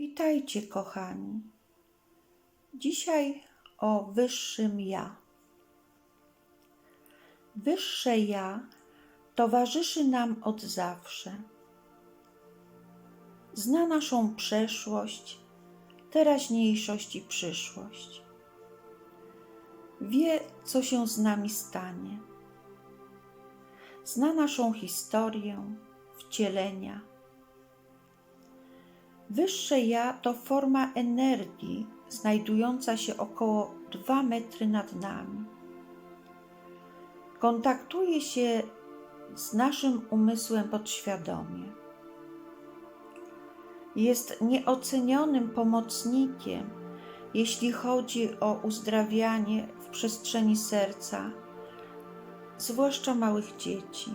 Witajcie, kochani. Dzisiaj o wyższym ja. Wyższe ja towarzyszy nam od zawsze. Zna naszą przeszłość, teraźniejszość i przyszłość. Wie, co się z nami stanie. Zna naszą historię, wcielenia Wyższe ja to forma energii znajdująca się około 2 metry nad nami. Kontaktuje się z naszym umysłem podświadomie. Jest nieocenionym pomocnikiem, jeśli chodzi o uzdrawianie w przestrzeni serca, zwłaszcza małych dzieci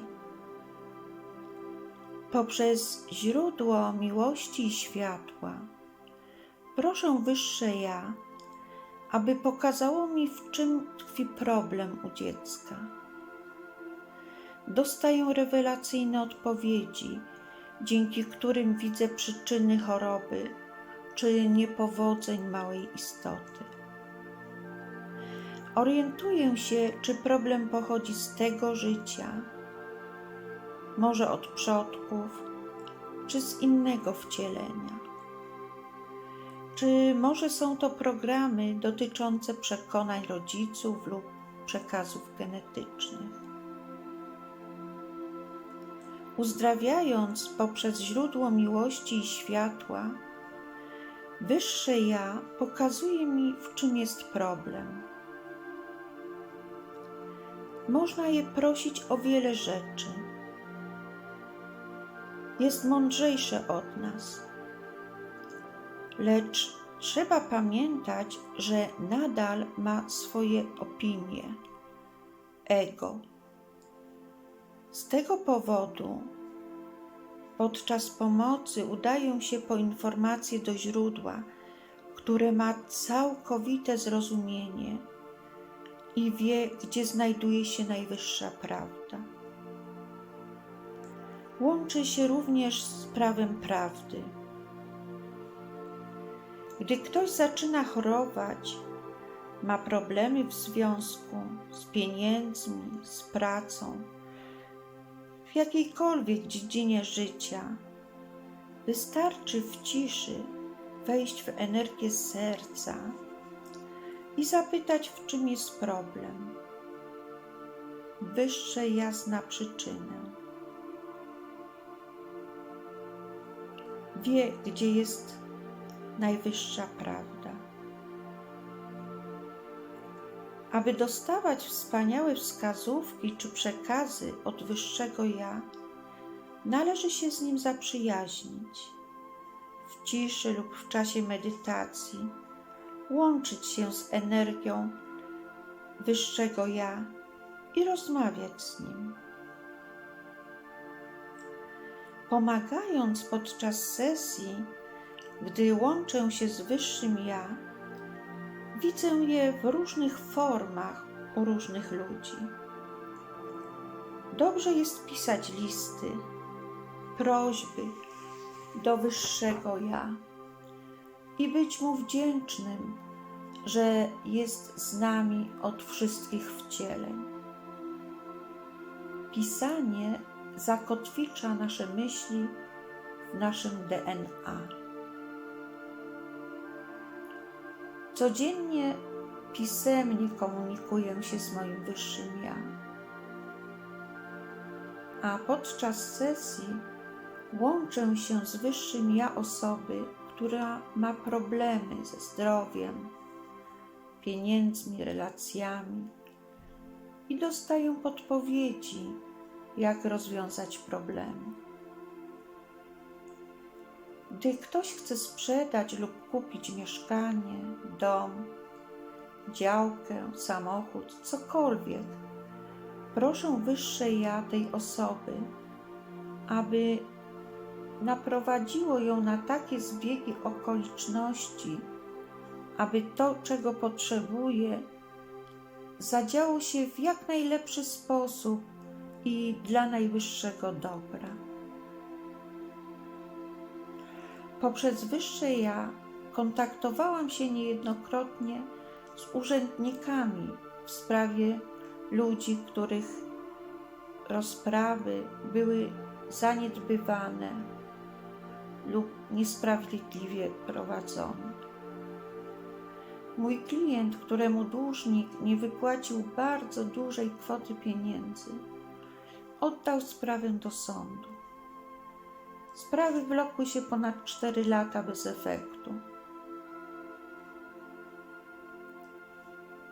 poprzez źródło miłości i światła. Proszę wyższe ja, aby pokazało mi, w czym tkwi problem u dziecka. Dostaję rewelacyjne odpowiedzi, dzięki którym widzę przyczyny choroby czy niepowodzeń małej istoty. Orientuję się, czy problem pochodzi z tego życia, może od przodków, czy z innego wcielenia. Czy może są to programy dotyczące przekonań rodziców lub przekazów genetycznych? Uzdrawiając poprzez źródło miłości i światła, wyższe ja pokazuje mi, w czym jest problem. Można je prosić o wiele rzeczy jest mądrzejsze od nas. Lecz trzeba pamiętać, że nadal ma swoje opinie, ego. Z tego powodu podczas pomocy udają się po informacje do źródła, które ma całkowite zrozumienie i wie, gdzie znajduje się najwyższa prawda łączy się również z prawem prawdy. Gdy ktoś zaczyna chorować, ma problemy w związku z pieniędzmi, z pracą, w jakiejkolwiek dziedzinie życia, wystarczy w ciszy wejść w energię serca i zapytać, w czym jest problem. Wyższe jasna przyczynę. Wie, gdzie jest najwyższa prawda. Aby dostawać wspaniałe wskazówki czy przekazy od wyższego ja, należy się z nim zaprzyjaźnić. W ciszy lub w czasie medytacji łączyć się z energią wyższego ja i rozmawiać z nim. Pomagając podczas sesji, gdy łączę się z Wyższym Ja, widzę je w różnych formach u różnych ludzi. Dobrze jest pisać listy, prośby do Wyższego Ja i być Mu wdzięcznym, że jest z nami od wszystkich wcieleń. Pisanie zakotwicza nasze myśli w naszym DNA. Codziennie pisemnie komunikuję się z moim wyższym ja. A podczas sesji łączę się z wyższym ja osoby, która ma problemy ze zdrowiem, pieniędzmi, relacjami i dostaję podpowiedzi jak rozwiązać problemy. Gdy ktoś chce sprzedać lub kupić mieszkanie, dom, działkę, samochód, cokolwiek, proszę wyższe ja tej osoby, aby naprowadziło ją na takie zbiegi okoliczności, aby to, czego potrzebuje, zadziało się w jak najlepszy sposób i dla najwyższego dobra. Poprzez wyższe ja kontaktowałam się niejednokrotnie z urzędnikami w sprawie ludzi, których rozprawy były zaniedbywane lub niesprawiedliwie prowadzone. Mój klient, któremu dłużnik nie wypłacił bardzo dużej kwoty pieniędzy, oddał sprawę do sądu. Sprawy wlokły się ponad 4 lata bez efektu.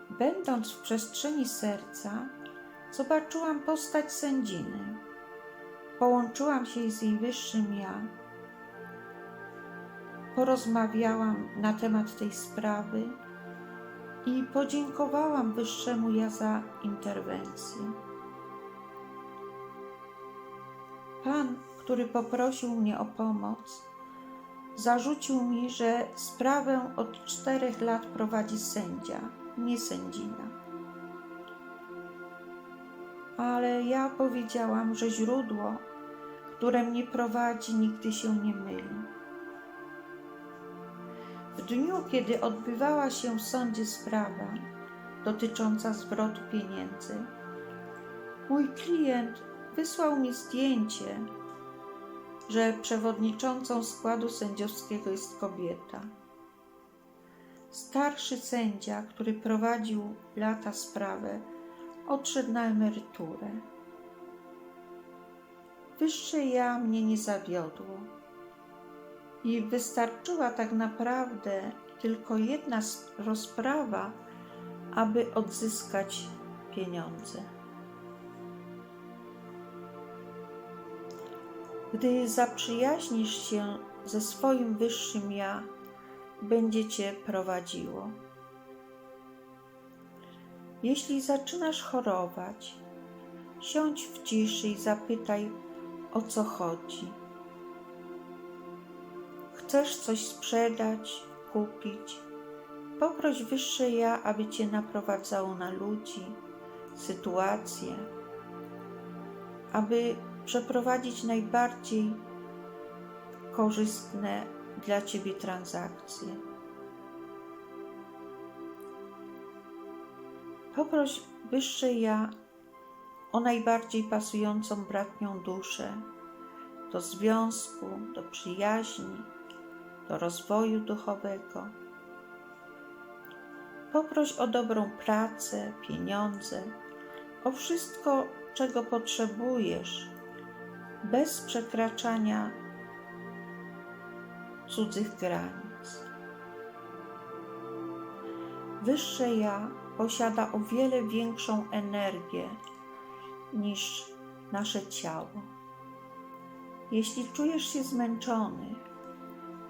Będąc w przestrzeni serca, zobaczyłam postać sędziny. Połączyłam się z jej wyższym ja. Porozmawiałam na temat tej sprawy i podziękowałam wyższemu ja za interwencję. Pan, który poprosił mnie o pomoc, zarzucił mi, że sprawę od czterech lat prowadzi sędzia, nie sędzina. Ale ja powiedziałam, że źródło, które mnie prowadzi, nigdy się nie myli. W dniu, kiedy odbywała się w sądzie sprawa dotycząca zwrotu pieniędzy, mój klient wysłał mi zdjęcie, że przewodniczącą składu sędziowskiego jest kobieta. Starszy sędzia, który prowadził lata sprawę, odszedł na emeryturę. Wyższe ja mnie nie zawiodło i wystarczyła tak naprawdę tylko jedna rozprawa, aby odzyskać pieniądze. Gdy zaprzyjaźnisz się ze swoim wyższym ja, będzie cię prowadziło. Jeśli zaczynasz chorować, siądź w ciszy i zapytaj, o co chodzi. Chcesz coś sprzedać, kupić? Poproś wyższe ja, aby cię naprowadzało na ludzi, sytuacje, aby przeprowadzić najbardziej korzystne dla Ciebie transakcje. Poproś wyższe ja o najbardziej pasującą bratnią duszę do związku, do przyjaźni, do rozwoju duchowego. Poproś o dobrą pracę, pieniądze, o wszystko, czego potrzebujesz bez przekraczania cudzych granic. Wyższe ja posiada o wiele większą energię niż nasze ciało. Jeśli czujesz się zmęczony,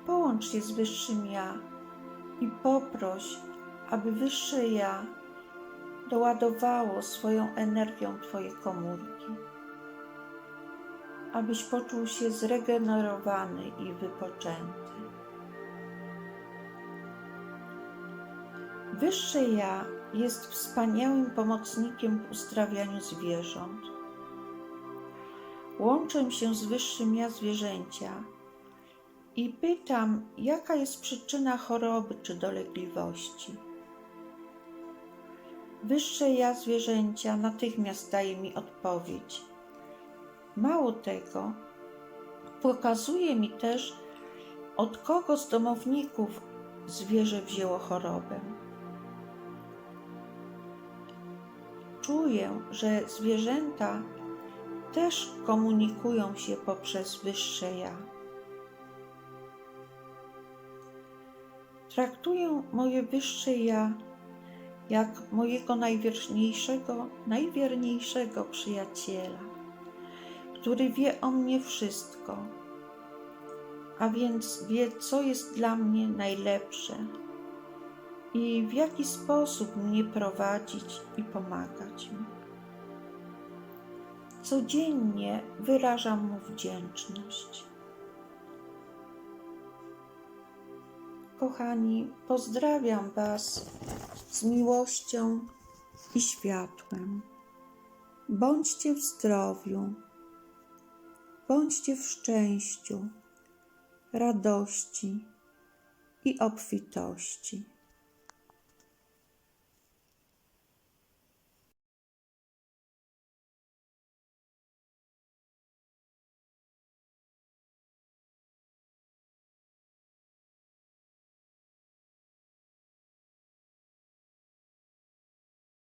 połącz się z wyższym ja i poproś, aby wyższe ja doładowało swoją energią Twoje komórki abyś poczuł się zregenerowany i wypoczęty. Wyższe Ja jest wspaniałym pomocnikiem w uzdrawianiu zwierząt. Łączę się z wyższym ja zwierzęcia i pytam, jaka jest przyczyna choroby czy dolegliwości. Wyższe ja zwierzęcia natychmiast daje mi odpowiedź Mało tego, pokazuje mi też, od kogo z domowników zwierzę wzięło chorobę. Czuję, że zwierzęta też komunikują się poprzez wyższe ja. Traktuję moje wyższe ja jak mojego najwierniejszego, najwierniejszego przyjaciela który wie o mnie wszystko, a więc wie, co jest dla mnie najlepsze i w jaki sposób mnie prowadzić i pomagać mi. Codziennie wyrażam mu wdzięczność. Kochani, pozdrawiam Was z miłością i światłem. Bądźcie w zdrowiu Bądźcie w szczęściu, radości i obfitości.